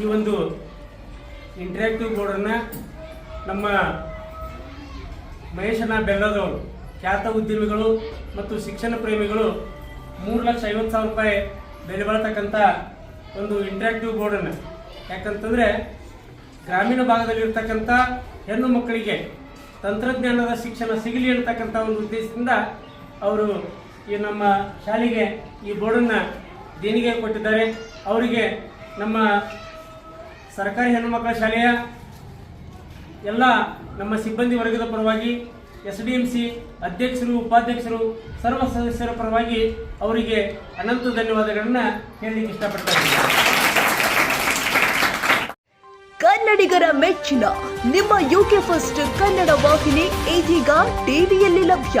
ಈ ಒಂದು ಇಂಟ್ರಾಕ್ಟಿವ್ ಬೋರ್ಡನ್ನು ನಮ್ಮ ಮಹೇಶನ ಬೆಲ್ಲದವರು ಖ್ಯಾತ ಉದ್ಯಮಿಗಳು ಮತ್ತು ಶಿಕ್ಷಣ ಪ್ರೇಮಿಗಳು ಮೂರು ಲಕ್ಷ ಐವತ್ತು ಸಾವಿರ ರೂಪಾಯಿ ಬೆಲೆ ಬಾಳ್ತಕ್ಕಂಥ ಒಂದು ಇಂಟ್ರಾಕ್ಟಿವ್ ಬೋರ್ಡನ್ನು ಯಾಕಂತಂದರೆ ಗ್ರಾಮೀಣ ಭಾಗದಲ್ಲಿರ್ತಕ್ಕಂಥ ಹೆಣ್ಣು ಮಕ್ಕಳಿಗೆ ತಂತ್ರಜ್ಞಾನದ ಶಿಕ್ಷಣ ಸಿಗಲಿ ಅಂತಕ್ಕಂಥ ಒಂದು ಉದ್ದೇಶದಿಂದ ಅವರು ಈ ನಮ್ಮ ಶಾಲೆಗೆ ಈ ಬೋರ್ಡನ್ನು ದೇಣಿಗೆ ಕೊಟ್ಟಿದ್ದಾರೆ. ಅವರಿಗೆ ನಮ್ಮ ಸರ್ಕಾರಿ ಹೆಣ್ಣು ಮಕ್ಕಳ ಶಾಲೆಯ ಎಲ್ಲ ನಮ್ಮ ಸಿಬ್ಬಂದಿ ವರ್ಗದ ಪರವಾಗಿ ಎಸ್ ಡಿ ಎಂ ಸಿ ಅಧ್ಯಕ್ಷರು, ಉಪಾಧ್ಯಕ್ಷರು, ಸರ್ವ ಸದಸ್ಯರ ಪರವಾಗಿ ಅವರಿಗೆ ಅನಂತ ಧನ್ಯವಾದಗಳನ್ನು ಹೇಳಲಿಕ್ಕೆ ಇಷ್ಟಪಡ್ತಾರೆ ಕನ್ನಡಿಗರ ಮೆಚ್ಚಿನ, ನಿಮ್ಮ ಯುಕೆ ಫಸ್ಟ್ ಕನ್ನಡ ವಾಹಿನಿ ಇದೀಗ ಟಿವಿಯಲ್ಲಿ ಲಭ್ಯ.